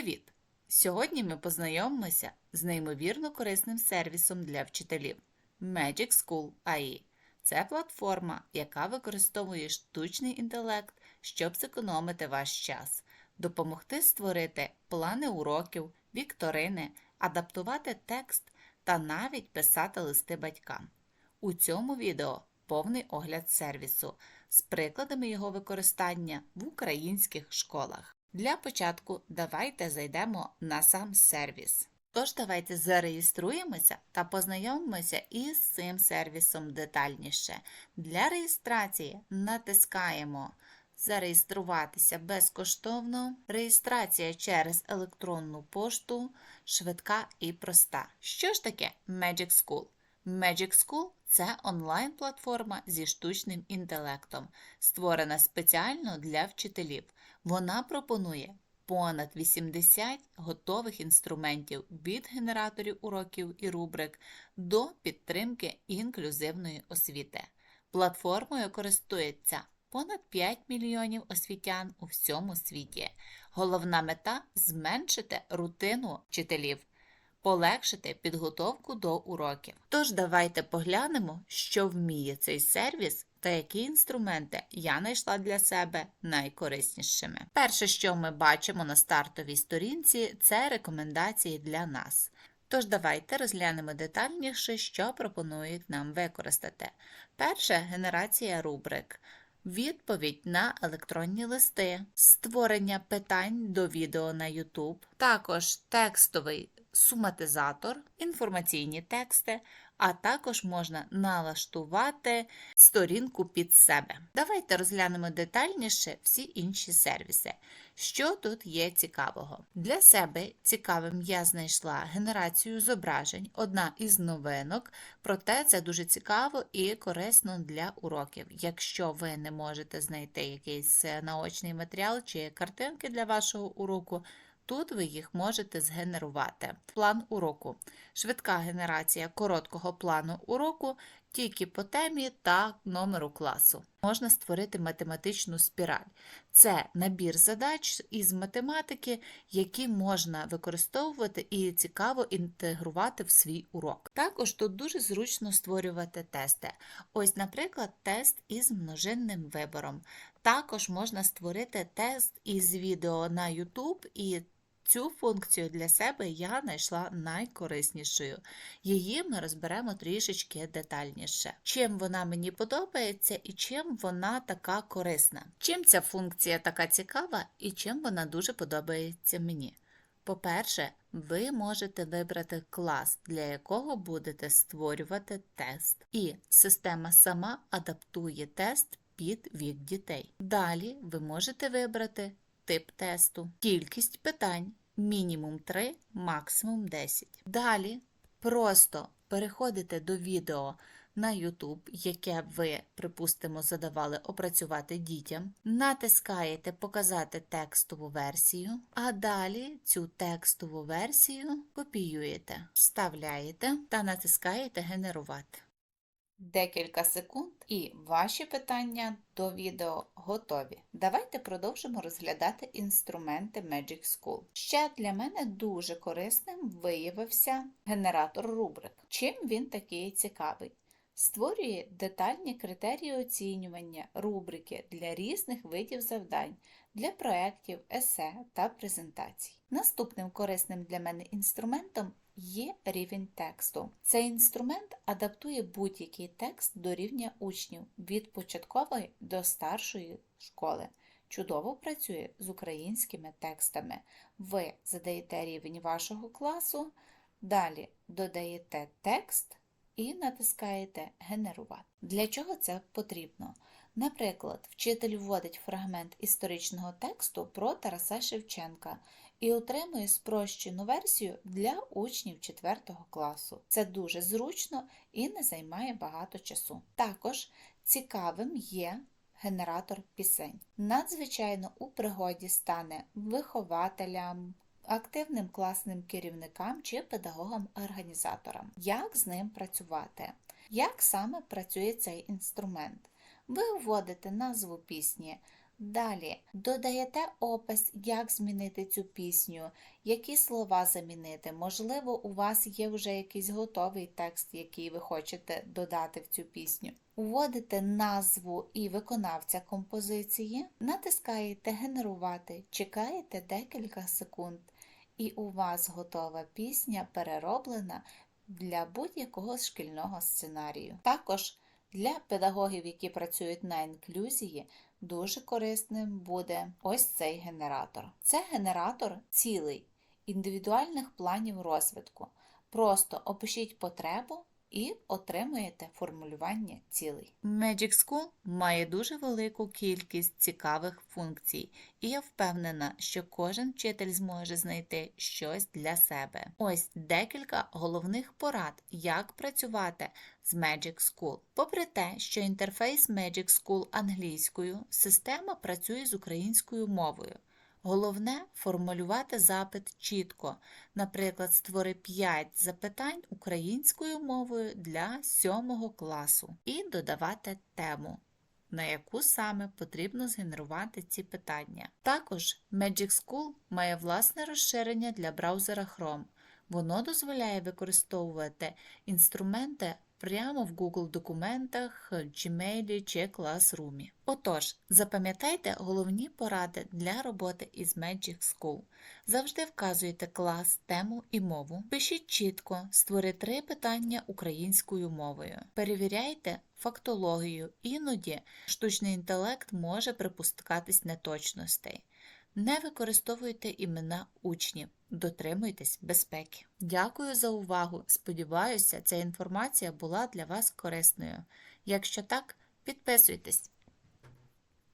Привіт! Сьогодні ми познайомимося з неймовірно корисним сервісом для вчителів Magic School AI. Це платформа, яка використовує штучний інтелект, щоб зекономити ваш час, допомогти створити плани уроків, вікторини, адаптувати текст та навіть писати листи батькам. У цьому відео повний огляд сервісу з прикладами його використання в українських школах. Для початку давайте зайдемо на сам сервіс. Тож давайте зареєструємося та познайомимося із цим сервісом детальніше. Для реєстрації натискаємо Зареєструватися безкоштовно. Реєстрація через електронну пошту швидка і проста. Що ж таке Magic School? Magic School це онлайн-платформа зі штучним інтелектом, створена спеціально для вчителів. Вона пропонує понад 80 готових інструментів від генераторів уроків і рубрик до підтримки інклюзивної освіти. Платформою користується понад 5 мільйонів освітян у всьому світі. Головна мета зменшити рутину вчителів полегшити підготовку до уроків. Тож давайте поглянемо, що вміє цей сервіс та які інструменти я знайшла для себе найкориснішими. Перше, що ми бачимо на стартовій сторінці, це рекомендації для нас. Тож давайте розглянемо детальніше, що пропонують нам використати. Перше генерація рубрик. Відповідь на електронні листи, створення питань до відео на YouTube, також текстовий суматизатор, інформаційні тексти, а також можна налаштувати сторінку під себе. Давайте розглянемо детальніше всі інші сервіси. Що тут є цікавого? Для себе цікавим я знайшла генерацію зображень, одна із новинок, проте це дуже цікаво і корисно для уроків. Якщо ви не можете знайти якийсь наочний матеріал чи картинки для вашого уроку, Тут ви їх можете згенерувати. План уроку. Швидка генерація короткого плану уроку тільки по темі та номеру класу. Можна створити математичну спіраль. Це набір задач із математики, які можна використовувати і цікаво інтегрувати в свій урок. Також тут дуже зручно створювати тести. Ось, наприклад, тест із множинним вибором. Також можна створити тест із відео на YouTube і Цю функцію для себе я знайшла найкориснішою. Її ми розберемо трішечки детальніше. Чим вона мені подобається і чим вона така корисна. Чим ця функція така цікава і чим вона дуже подобається мені. По-перше, ви можете вибрати клас, для якого будете створювати тест. І система сама адаптує тест під вік дітей. Далі ви можете вибрати тип тесту, кількість питань, мінімум 3, максимум 10. Далі просто переходите до відео на YouTube, яке ви, припустимо, задавали опрацювати дітям, натискаєте Показати текстову версію, а далі цю текстову версію копіюєте, вставляєте та натискаєте Генерувати. Декілька секунд і ваші питання до відео готові. Давайте продовжимо розглядати інструменти Magic School. Ще для мене дуже корисним виявився генератор рубрик. Чим він такий цікавий? Створює детальні критерії оцінювання рубрики для різних видів завдань, для проєктів, есе та презентацій. Наступним корисним для мене інструментом є рівень тексту. Цей інструмент адаптує будь-який текст до рівня учнів від початкової до старшої школи. Чудово працює з українськими текстами. Ви задаєте рівень вашого класу, далі додаєте текст і натискаєте Генерувати. Для чого це потрібно? Наприклад, вчитель вводить фрагмент історичного тексту про Тараса Шевченка і отримує спрощену версію для учнів 4 класу. Це дуже зручно і не займає багато часу. Також цікавим є генератор пісень. Надзвичайно у пригоді стане вихователям. Активним класним керівникам чи педагогам-організаторам. Як з ним працювати? Як саме працює цей інструмент? Ви вводите назву пісні, Далі додаєте опис, як змінити цю пісню, які слова замінити. Можливо, у вас є вже якийсь готовий текст, який ви хочете додати в цю пісню. Вводите назву і виконавця композиції, натискаєте Генерувати, чекаєте декілька секунд, і у вас готова пісня перероблена для будь-якого шкільного сценарію. Також для педагогів, які працюють на інклюзії, дуже корисним буде ось цей генератор. Це генератор цілий індивідуальних планів розвитку. Просто опишіть потребу і отримуєте формулювання цілей. Magic School має дуже велику кількість цікавих функцій, і я впевнена, що кожен вчитель зможе знайти щось для себе. Ось декілька головних порад, як працювати з Magic School. Попри те, що інтерфейс Magic School англійською, система працює з українською мовою. Головне формулювати запит чітко. Наприклад, створи 5 запитань українською мовою для 7 класу і додавати тему, на яку саме потрібно згенерувати ці питання. Також Magic School має власне розширення для браузера Chrome. Воно дозволяє використовувати інструменти прямо в Google документах, Gmail чи Classroom. Отож, запам'ятайте головні поради для роботи із Magic School. Завжди вказуйте клас, тему і мову. Пишіть чітко, створи три питання українською мовою. Перевіряйте фактологію, іноді штучний інтелект може припускатись неточностей. Не використовуйте імена учнів, дотримуйтесь безпеки. Дякую за увагу. Сподіваюся, ця інформація була для вас корисною. Якщо так, підписуйтесь.